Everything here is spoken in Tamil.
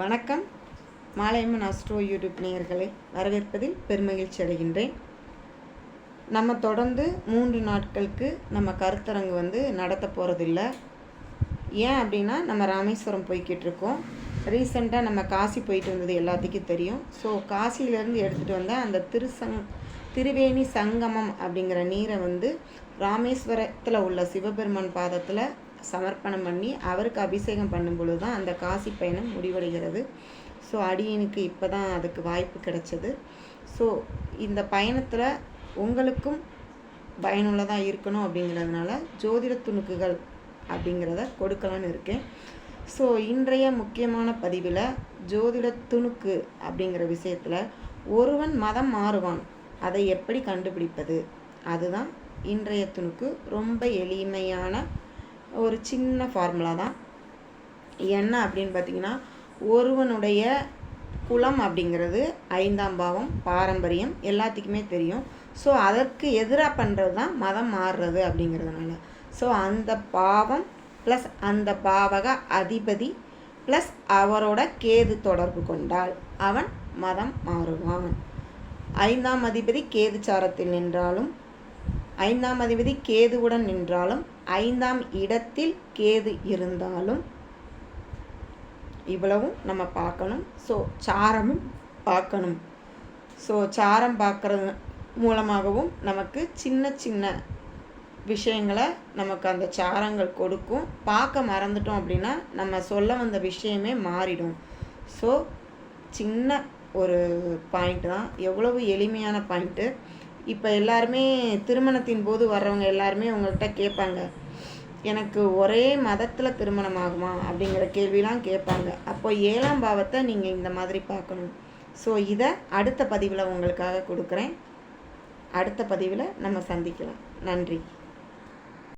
வணக்கம். மாலையம்மன் அஸ்ட்ரோ யூடியூப் நேயர்களை வரவேற்பதில் பெருமகிழ்ச்சி அடைகின்றேன். நம்ம தொடர்ந்து மூன்று நாட்களுக்கு நம்ம கருத்தரங்கு வந்து நடத்த போகிறதில்ல ஏன் அப்படின்னா நம்ம ராமேஸ்வரம் போய்கிட்டு இருக்கோம். ரீசெண்டாக நம்ம காசி போயிட்டு வந்தது எல்லாத்துக்கும் தெரியும். ஸோ காசியிலேருந்து எடுத்துகிட்டு வந்த அந்த திருசங் திருவேணி சங்கமம் அப்படிங்கிற நீரை வந்து ராமேஸ்வரத்தில் உள்ள சிவபெருமான் பாதத்தில் சமர்ப்பணம் பண்ணி அவருக்கு அபிஷேகம் பண்ணும் பொழுது தான் அந்த காசி பயணம் முடிவடைகிறது. ஸோ அடியனுக்கு இப்போ தான் அதுக்கு வாய்ப்பு கிடைச்சது. ஸோ இந்த பயணத்தில் உங்களுக்கும் பயனுள்ளதாக இருக்கணும் அப்படிங்கிறதுனால ஜோதிட துணுக்குகள் அப்படிங்கிறத கொடுக்கலான்னு இருக்கேன். ஸோ இன்றைய முக்கியமான பதிவில் ஜோதிட துணுக்கு அப்படிங்கிற விஷயத்தில் ஒருவன் மதம் மாறுவான். அதை எப்படி கண்டுபிடிப்பது? அதுதான் இன்றைய துணுக்கு. ரொம்ப எளிமையான ஒரு சின்ன ஃபார்முலா தான். என்ன அப்படின்னு பார்த்தீங்கன்னா ஒருவனுடைய குலம் அப்படிங்கிறது ஐந்தாம் பாவம் பாரம்பரியம் எல்லாத்துக்குமே தெரியும். ஸோ அதற்கு எதிராக பண்ணுறது தான் மதம் மாறுறது அப்படிங்கிறதுனால. ஸோ அந்த பாவம் ப்ளஸ் அந்த பாவக அதிபதி ப்ளஸ் அவரோட கேது தொடர்பு கொண்டால் அவன் மதம் மாறுவான். ஐந்தாம் அதிபதி கேது சாரத்தில் நின்றாலும் ஐந்தாம் அதிபதி கேதுவுடன் நின்றாலும் ஐந்தாம் இடத்தில் கேது இருந்தாலும் இவ்வளவும் நம்ம பார்க்கணும். ஸோ சாரமும் பார்க்கணும். ஸோ சாரம் பார்க்குறது மூலமாகவும் நமக்கு சின்ன சின்ன விஷயங்களை நமக்கு அந்த சாரங்கள் கொடுக்கும். பார்க்க மறந்துட்டோம் அப்படின்னா நம்ம சொல்ல வந்த விஷயமே மாறிடும். ஸோ சின்ன ஒரு பாயிண்ட் தான். எவ்வளவு எளிமையான பாயிண்ட்டு இப்போ எல்லாருமே திருமணத்தின் போது வர்றவங்க எல்லாருமே உங்கள்கிட்ட கேட்பாங்க எனக்கு ஒரே மதத்தில் திருமணம் ஆகுமா? அப்படிங்கிற கேள்விலாம் கேட்பாங்க. அப்போ ஏழாம் பாவத்தை நீங்கள் இந்த மாதிரி பார்க்கணும். ஸோ இதை அடுத்த பதிவில் உங்களுக்காக கொடுக்குறேன். அடுத்த பதிவில் நம்ம சந்திக்கலாம். நன்றி.